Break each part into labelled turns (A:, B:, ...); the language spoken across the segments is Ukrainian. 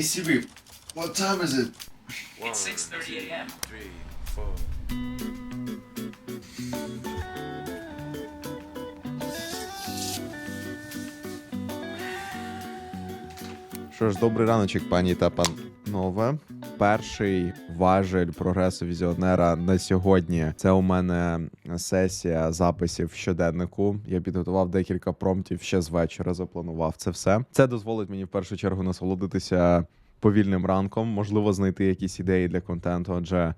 A: Hey Siri, what time is it?
B: It's 6:30 a.m.
C: Three, four.
D: Що ж, добрий раночок, пані та панове. Перший важель прогресу візіонера на сьогодні. Це у мене сесія записів щоденнику. Я підготував декілька промптів ще з вечора. Запланував це все. Це дозволить мені в першу чергу насолодитися повільним ранком, можливо, знайти якісь ідеї для контенту, адже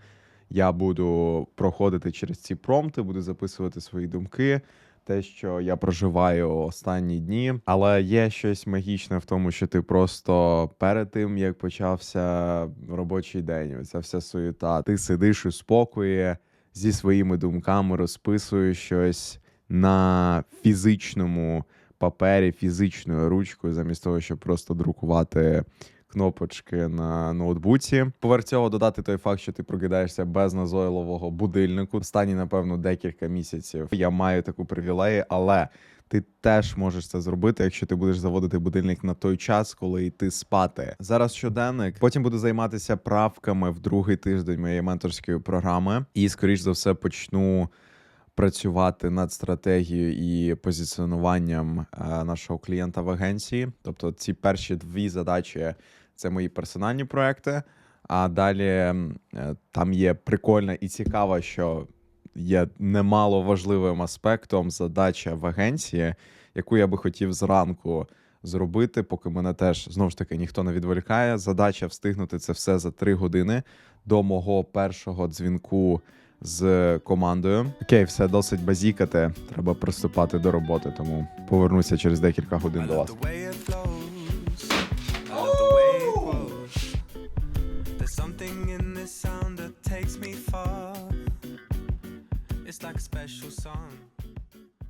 D: я буду проходити через ці промпти, буду записувати свої думки те, що я проживаю останні дні. Але є щось магічне в тому, що ти просто перед тим як почався робочий день, оця вся суєта, ти сидиш у спокої зі своїми думками, розписуєш щось на фізичному папері, фізичною ручкою, замість того, щоб просто друкувати. Кнопочки на ноутбуці. Поверх цього додати той факт, що ти прокидаєшся без назойливого будильнику. Останні, напевно, декілька місяців я маю таку привілею, але ти теж можеш це зробити, якщо ти будеш заводити будильник на той час, коли йти спати. Зараз щоденник. Потім буду займатися правками в другий тиждень моєї менторської програми, і скоріш за все почну. Працювати над стратегією і позиціонуванням е, нашого клієнта в агенції. Тобто, ці перші дві задачі це мої персональні проекти. А далі е, там є прикольна і цікава, що є немало важливим аспектом задача в агенції, яку я би хотів зранку зробити, поки мене теж знову ж таки ніхто не відволікає. Задача встигнути це все за три години до мого першого дзвінку з командою. Окей, все досить базікати. Треба приступати до роботи, тому повернуся через декілька годин до вас.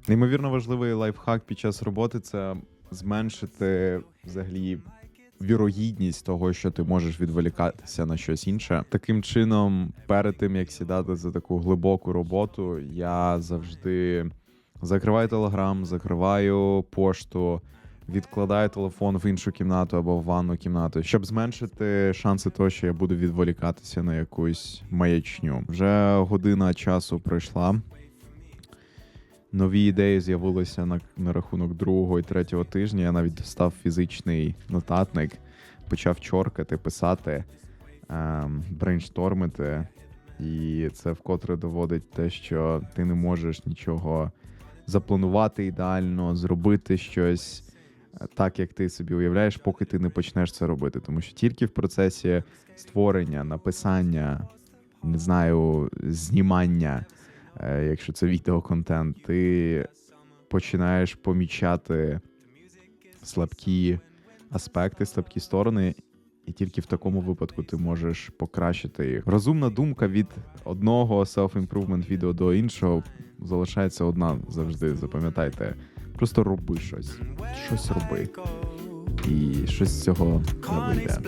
D: Неймовірно важливий лайфхак під час роботи це зменшити взагалі вірогідність того, що ти можеш відволікатися на щось інше. Таким чином, перед тим як сідати за таку глибоку роботу, я завжди закриваю телеграм, закриваю пошту. Відкладаю телефон в іншу кімнату або в ванну кімнату, щоб зменшити шанси того, що я буду відволікатися на якусь маячню. Вже година часу пройшла. Нові ідеї з'явилися на, на рахунок другого і третього тижня. Я навіть достав фізичний нотатник, почав чоркати, писати, ем, брейнштормити. І це вкотре доводить те, що ти не можеш нічого запланувати ідеально, зробити щось е, так, як ти собі уявляєш, поки ти не почнеш це робити. Тому що тільки в процесі створення, написання, не знаю, знімання, якщо це відеоконтент, ти починаєш помічати слабкі аспекти, слабкі сторони. І тільки в такому випадку ти можеш покращити їх. Розумна думка від одного self-improvement відео до іншого залишається одна завжди. Запам'ятайте. Просто роби щось. Щось роби. І щось з цього не вийде.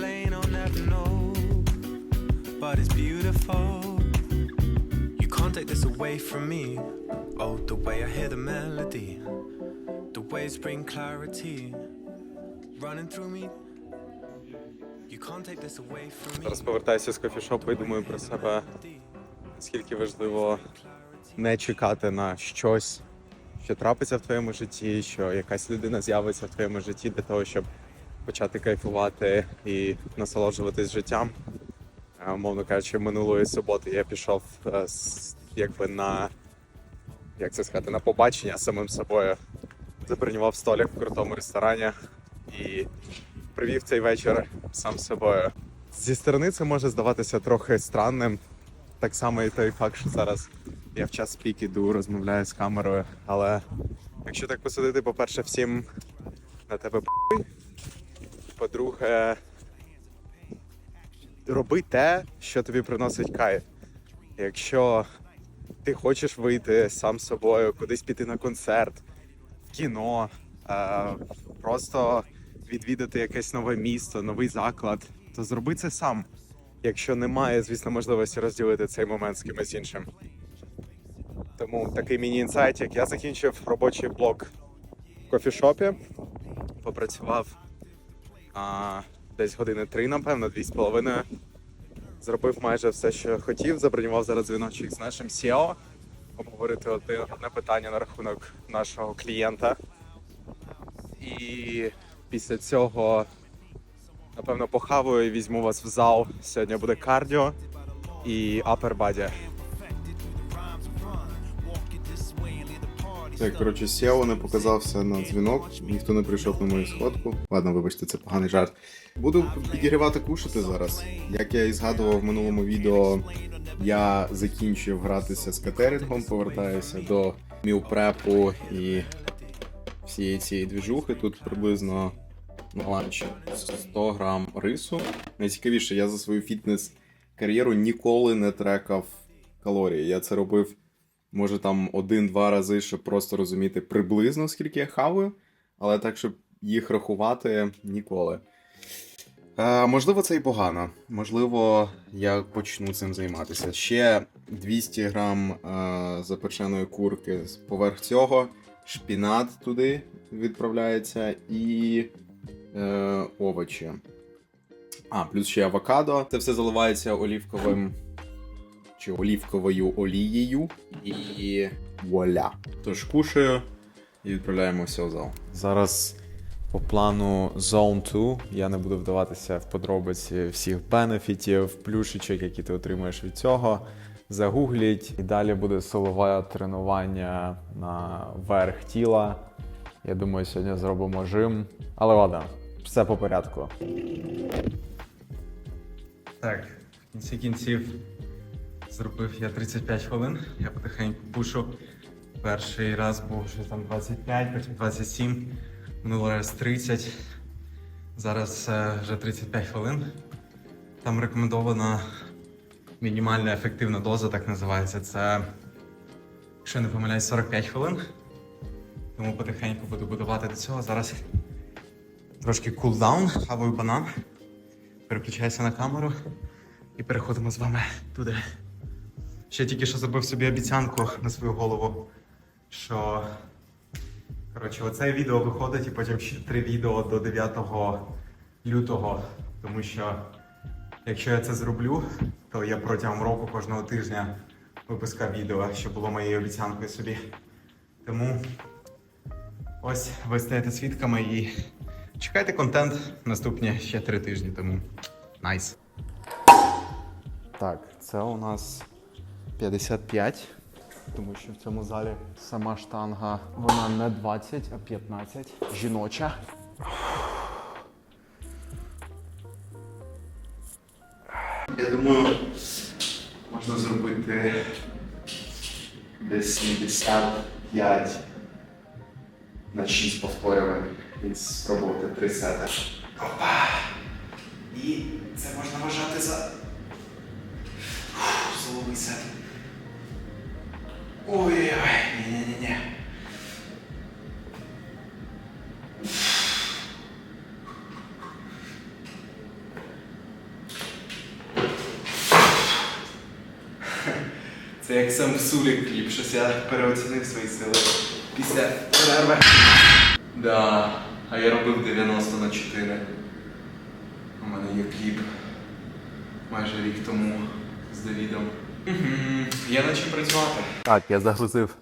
C: Take this away from me. Oh, the way I hear the melody. The waves bring clarity. Running through me. You can't take this away from me.
D: Зараз повертаюся з кофішопу і думаю про себе, наскільки важливо не чекати на щось, що трапиться в твоєму житті, що якась людина з'явиться в твоєму житті для того, щоб почати кайфувати і насолоджуватись життям. Е, Умовно кажучи, минулої суботи я пішов е, з- якби на як це сказати, на побачення самим собою. Забронював столик в крутому ресторані і провів цей вечір сам з собою. Зі сторони це може здаватися трохи странним. Так само і той факт, що зараз я в час пік іду, розмовляю з камерою. Але якщо так посудити, по-перше, всім на тебе. По-друге, роби те, що тобі приносить кайф. Якщо ти хочеш вийти сам з собою, кудись піти на концерт, в кіно, е, просто відвідати якесь нове місто, новий заклад, то зроби це сам. Якщо немає, звісно, можливості розділити цей момент з кимось іншим. Тому такий міні-інсайт, як я закінчив робочий блок в кофішопі, попрацював а, десь години три, напевно, дві з половиною. Зробив майже все, що хотів. Забронював зараз дзвіночок з нашим SEO. Обговорити одне, питання на рахунок нашого клієнта. І після цього, напевно, похаваю і візьму вас в зал. Сьогодні буде кардіо і upper Так, коротше, SEO не показався на дзвінок, ніхто не прийшов на мою сходку. Ладно, вибачте, це поганий жарт. Буду підігрівати кушати зараз. Як я і згадував в минулому відео, я закінчив гратися з катерингом, повертаюся до мілпрепу і всієї цієї двіжухи. Тут приблизно на ланчі 100 грам рису. Найцікавіше, я за свою фітнес-кар'єру ніколи не трекав калорії. Я це робив може там один-два рази, щоб просто розуміти приблизно скільки я хаваю, але так, щоб їх рахувати ніколи. Е, можливо, це і погано. Можливо, я почну цим займатися. Ще 200 грам е, запеченої курки поверх цього, шпінат туди відправляється і е, овочі. А, плюс ще авокадо. Це все заливається олівковим чи олівковою олією і вуаля. Тож кушаю і відправляємося в зал. Зараз по плану Zone 2 я не буду вдаватися в подробиці всіх бенефітів, плюшечок, які ти отримуєш від цього. Загугліть, і далі буде силове тренування на верх тіла. Я думаю, сьогодні зробимо жим. Але ладно, все по порядку. Так, в кінці кінців зробив я 35 хвилин. Я потихеньку пушу. Перший раз був вже там 25, потім 27, минулий раз 30. Зараз е, вже 35 хвилин. Там рекомендована мінімальна ефективна доза, так називається. Це, якщо не помиляюсь, 45 хвилин. Тому потихеньку буду будувати до цього. Зараз трошки кулдаун, хаваю банан, переключаюся на камеру і переходимо з вами туди. Ще тільки що зробив собі обіцянку на свою голову, що коротше, оце відео виходить і потім ще три відео до 9 лютого. Тому що якщо я це зроблю, то я протягом року кожного тижня випускав відео, що було моєю обіцянкою собі. Тому ось ви стаєте свідками і чекайте контент наступні ще три тижні. Тому найс. Так, це у нас 55, тому що в цьому залі сама штанга, вона не 20, а 15. Жіноча. Я думаю, можна зробити десь 75 на 6 повторювань і спробувати 3 сети. Опа! І це можна вважати за Соловий сет. Ой-ой-ой, ні-ні-ні. Це як сам Сулік кліп, щось я переоцінив свої сили після перерви. Да, а я робив 90 на 4. У мене є кліп майже рік тому з Давідом. Угу. Є над чим працювати. Так, я загрузив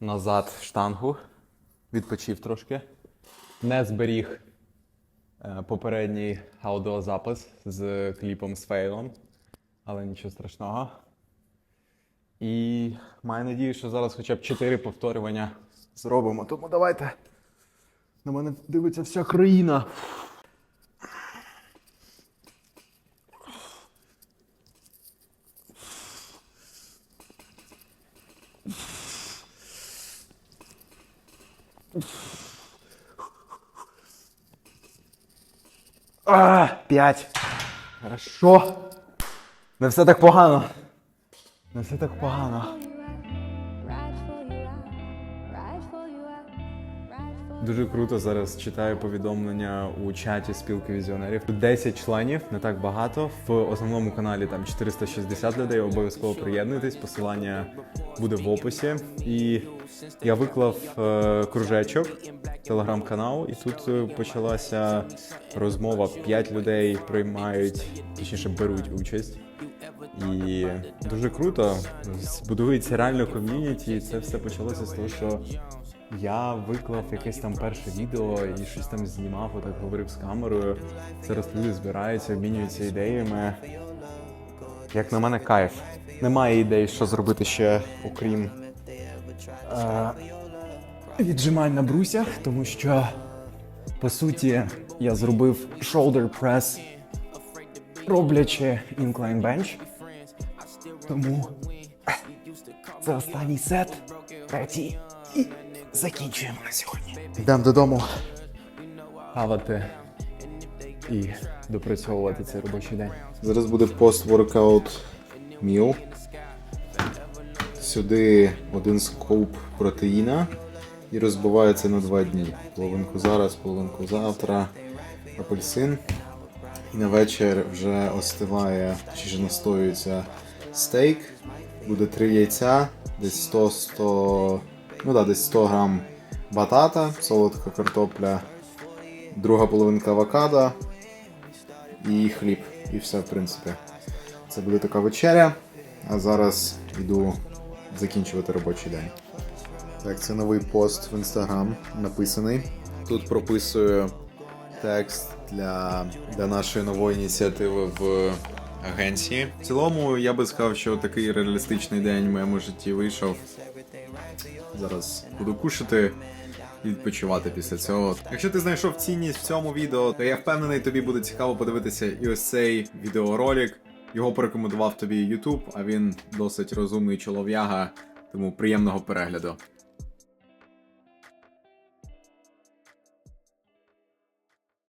D: назад штангу, відпочив трошки. Не зберіг е, попередній аудіозапис з кліпом з фейлом, але нічого страшного. І маю надію, що зараз хоча б 4 повторювання зробимо. Тому давайте. На мене дивиться вся країна. А, п'ять. Хорошо. Не все так погано. Не все так погано. Дуже круто зараз читаю повідомлення у чаті спілки візіонерів. Тут 10 членів, не так багато. В основному каналі там 460 людей. Обов'язково приєднуйтесь. Посилання буде в описі. І я виклав е, кружечок, телеграм-канал, і тут е, почалася розмова. П'ять людей приймають, точніше беруть участь. І дуже круто. Збудується реально ком'юніті. Це все почалося з того, що я виклав якесь там перше відео і щось там знімав, отак говорив з камерою. Зараз люди збираються, обмінюються ідеями. Як на мене, кайф. Немає ідей, що зробити ще, окрім е, віджимань на брусях, тому що по суті я зробив shoulder press, роблячи incline bench. Тому це останній сет, третій, і закінчуємо на сьогодні. Йдемо додому. Хавати і допрацьовувати цей робочий день. Зараз буде пост-воркаут міл. Сюди один скоп протеїна і розбивається на два дні. Половинку зараз, половинку завтра. Апельсин. І на вечір вже остиває, чи ж настоюється стейк. Буде три яйця, десь 100-100, ну да, десь 100 грам батата, солодка картопля, друга половинка авокадо і хліб. І все, в принципі. Це буде така вечеря. А зараз йду закінчувати робочий день. Так, це новий пост в інстаграм написаний. Тут прописую текст для, для нашої нової ініціативи в агенції. В цілому, я би сказав, що такий реалістичний день в моєму житті вийшов. Зараз буду кушати відпочивати після цього. Якщо ти знайшов цінність в цьому відео, то я впевнений, тобі буде цікаво подивитися і ось цей відеоролик. Його порекомендував тобі YouTube, а він досить розумний чолов'яга, тому приємного перегляду.